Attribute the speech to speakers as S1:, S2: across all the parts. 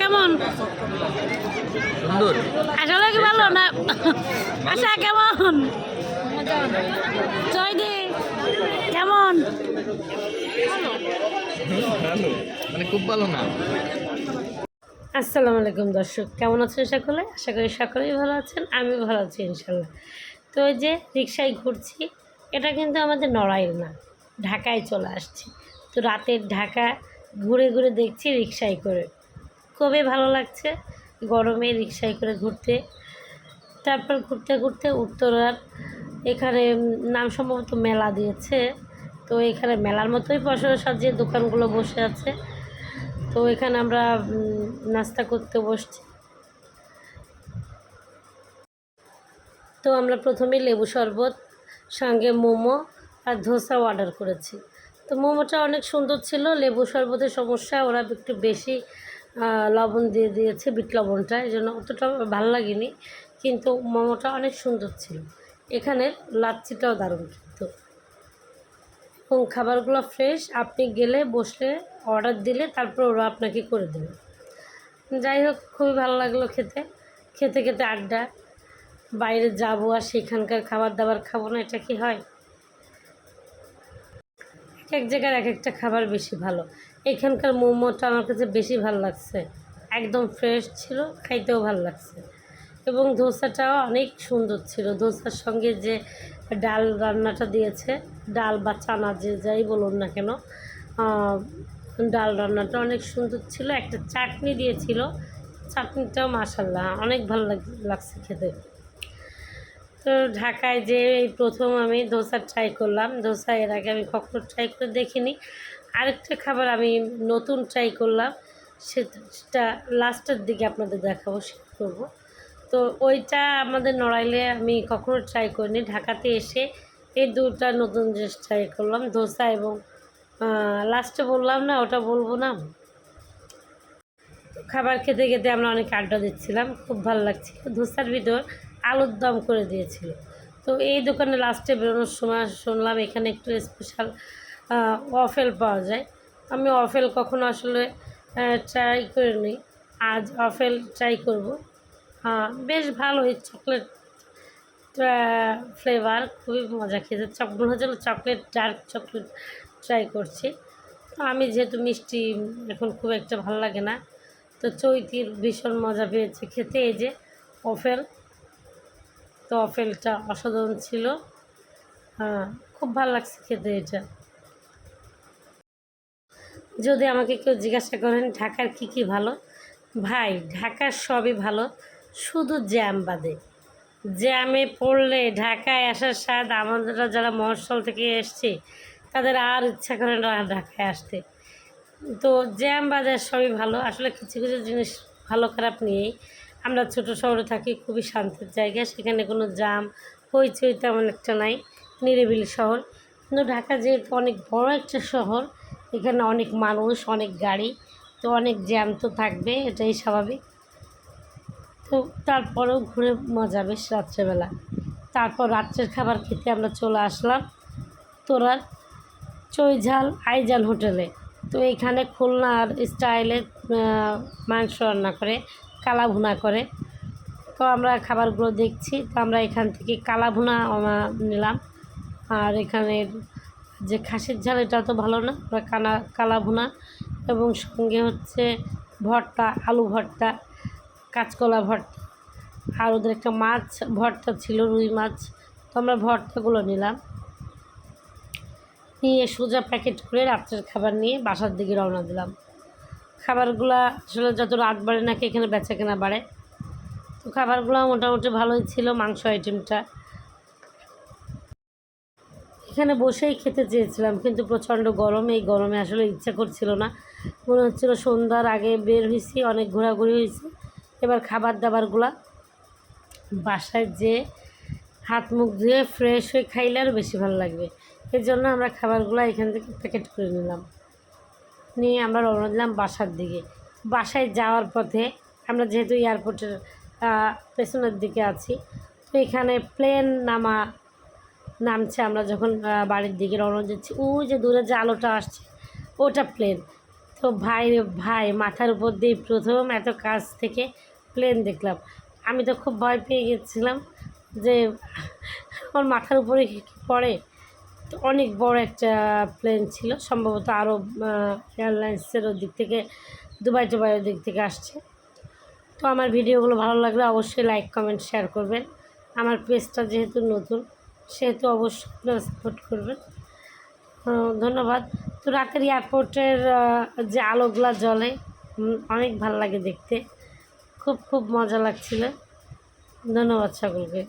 S1: কেমন?
S2: সুন্দর।
S1: আসলে কি ভালো না? আচ্ছা কেমন? জয়দি কেমন?
S2: ভালো। মানে খুব ভালো না?
S1: আসসালামু আলাইকুম দর্শক কেমন আছেন সকলে? আশা করি সকলেই ভালো আছেন আমি ভালো আছি ইনশাল্লাহ তো ওই যে রিক্সায় ঘুরছি এটা কিন্তু আমাদের নড়াইল না ঢাকায় চলে আসছি। তো রাতের ঢাকা ঘুরে ঘুরে দেখছি রিক্সায় করে। খুবই ভালো লাগছে। গরমে রিক্সায় করে ঘুরতে। তারপর ঘুরতে ঘুরতে উত্তরার এখানে নাম সম্ভবত মেলা দিয়েছে। তো এখানে মেলার মতোই পশরে সাজিয়ে দোকানগুলো বসে আছে। তো এখানে আমরা নাস্তা করতে বসছি। তো আমরা প্রথমে লেবু শরবত, সঙ্গে মোমো আর ধোসা অর্ডার করেছি। তো মোমোটা অনেক সুন্দর ছিল। লেবু শরবতের সমস্যা, ওরা একটু বেশি লবণ দিয়ে দিয়েছে বিট লবণটা, এই জন্য অতটা ভালো লাগেনি, কিন্তু মোমোটা অনেক সুন্দর ছিল। এখানের লাচ্ছিটাও দারুণ কিন্তু। এবং খাবারগুলো ফ্রেশ আপনি গেলে, বসলে অর্ডার দিলে, তারপর ওরা আপনাকে করে দেবে। যাই হোক, খুবই ভালো লাগল খেতে। খেতে খেতে আড্ডা। বাইরে যাব আর সেখানকার খাবার দাবার খাব না, এটা কি হয়? এক এক জায়গার এক একটা খাবার বেশি ভালো। এখানকার মোমোটা আমার কাছে বেশি ভালো লাগছে। একদম ফ্রেশ ছিল, খাইতেও ভালো লাগছে। এবং ধোসাটাও অনেক সুন্দর ছিল। ধোসার সঙ্গে যে ডাল রান্নাটা দিয়েছে, ডাল বা চানা যে যাই বলুন না কেন ডাল রান্নাটা অনেক সুন্দর ছিল। একটা চাটনি দিয়েছিল। চাটনিটাও মাসাল্লাহ অনেক ভালো লাগ- লাগছে খেতে। তো ঢাকায় যে এই প্রথম আমি ধোসা ট্রাই করলাম। ধোসা এর আগে আমি কখনো ট্রাই করে দেখিনি। আরেকটা খাবার আমি নতুন ট্রাই করলাম। সেটা লাস্টের দিকে আপনাদের দেখাবো শেয়ার করব। তো ওইটা আমাদের নড়াইলে আমি কখনো ট্রাই করিনি। ঢাকাতে এসে এই দুটা নতুন জিনিস ট্রাই করলাম, ধোসা এবং লাস্টে বললাম না, ওটা বলব না। খাবার খেতে খেতে আমরা অনেক আড্ডা দিচ্ছিলাম, খুব ভালো লাগছিল। ধোসার ভিতর আলুর দম করে দিয়েছিল। তো এই দোকানে লাস্টে বেরোনোর সময় শুনলাম এখানে একটু স্পেশাল ওয়াফেল পাওয়া যায়। আমি ওয়াফেল কখনো আসলে ট্রাই করিনি। আজ ওয়াফেল ট্রাই করব। হ্যাঁ বেশ ভালোই চকলেট ফ্লেভার খুবই মজা খেতে চক মনে হচ্ছিল চকলেট ডার্ক চকলেট ট্রাই করছি। তো আমি যেহেতু মিষ্টি, এখন খুব একটা ভালো লাগে না। তো চৈতির ভীষণ মজা পেয়েছে খেতে। এই যে অফেল তো অফেলটা অসাধারণ ছিল। হ্যাঁ খুব ভালো লাগছে খেতে এটা। যদি আমাকে কেউ জিজ্ঞাসা করেন, ঢাকার কি কি ভালো? ভাই, ঢাকার সবই ভালো, শুধু জ্যাম বাদে। জ্যামে পড়লে ঢাকায় আসার স্বাদ আমাদের যারা মহসল থেকে এসছি, তাদের আর ইচ্ছা করে না ঢাকায় আসতে। তো জ্যাম বাজার সবই ভালো। আসলে কিছু কিছু জিনিস ভালো খারাপ নিয়েই আমরা ছোট শহরে থাকি, খুবই শান্তির জায়গা, সেখানে কোনো জাম হইচই তেমন একটা নাই, নিরিবিলি শহর। কিন্তু ঢাকা যেহেতু অনেক বড় একটা শহর এখানে অনেক মানুষ, অনেক গাড়ি, তো অনেক জ্যাম তো থাকবে, এটাই স্বাভাবিক। তো তারপরেও ঘুরে মজা বেশ রাত্রেবেলা। তারপর রাত্রের খাবার খেতে আমরা চলে আসলাম তোরার চৈঝাল আইজাল হোটেলে। তো এইখানে খুলনার স্টাইলে মাংস রান্না করে, কালা ভুনা করে। তো আমরা খাবারগুলো দেখছি, তো আমরা এখান থেকে কালা ভুনা নিলাম। আর এখানে যে খাসির ঝাল, এটা তো ভালো না আমরা কানা, কালা ভুনা, এবং সঙ্গে হচ্ছে ভর্তা, আলু ভর্তা, কাঁচকলা ভর্তা, আর ওদের একটা মাছ ভর্তা ছিল, রুই মাছ, তো আমরা ভর্তাগুলো নিলাম। নিয়ে সোজা প্যাকেট করে রাত্রের খাবার নিয়ে বাসার দিকে রওনা দিলাম। খাবারগুলো আসলে যত রাত বাড়ে নাকি এখানে বেচা কেনা বাড়ে? তো খাবারগুলো মোটামুটি ভালোই ছিল, মাংস আইটেমটা এখানে বসেই খেতে চেয়েছিলাম, কিন্তু প্রচণ্ড গরম, এই গরমে আসলে ইচ্ছা করছিল না। মনে হচ্ছিল সন্ধ্যার আগে বের হয়েছি, অনেক ঘোরাঘুরি হয়েছি। এবার খাবার দাবারগুলা বাসায় যে হাত মুখ ধুয়ে ফ্রেশ হয়ে খাইলে আরও বেশি ভালো লাগবে। এই জন্য আমরা খাবারগুলো এখান থেকে প্যাকেট করে নিলাম। নিয়ে আমরা রওনা দিলাম বাসার দিকে। বাসায় যাওয়ার পথে আমরা যেহেতু এয়ারপোর্টের পেছনের দিকে আছি, তো এখানে প্লেন নামা নামছে, আমরা যখন বাড়ির দিকে রওনা যাচ্ছি ওই যে দূরে যে আলোটা আসছে, ওটা প্লেন তো ভাই ভাই, মাথার উপর দিয়ে প্রথম এত কাছ থেকে প্লেন দেখলাম। আমি তো খুব ভয় পেয়ে গেছিলাম যে আমার মাথার উপরে পড়ে? তো অনেক বড় একটা প্লেন ছিল, সম্ভবত আরও এয়ারলাইন্সের দিক থেকে, দুবাই টুবাইয়ের দিক থেকে আসছে। তো আমার ভিডিওগুলো ভালো লাগলে অবশ্যই লাইক কমেন্ট শেয়ার করবেন। আমার পেজটা যেহেতু নতুন সেহেতু অবশ্যই আপনারা সাপোর্ট করবেন। ধন্যবাদ। তো রাতের এয়ারপোর্টের যে আলোগুলা জলে অনেক ভালো লাগে দেখতে। খুব খুব মজা লাগছিল। ধন্যবাদ সকলকে।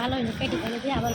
S3: ভালো হয়নি কেটে ফেলে দিয়ে আবার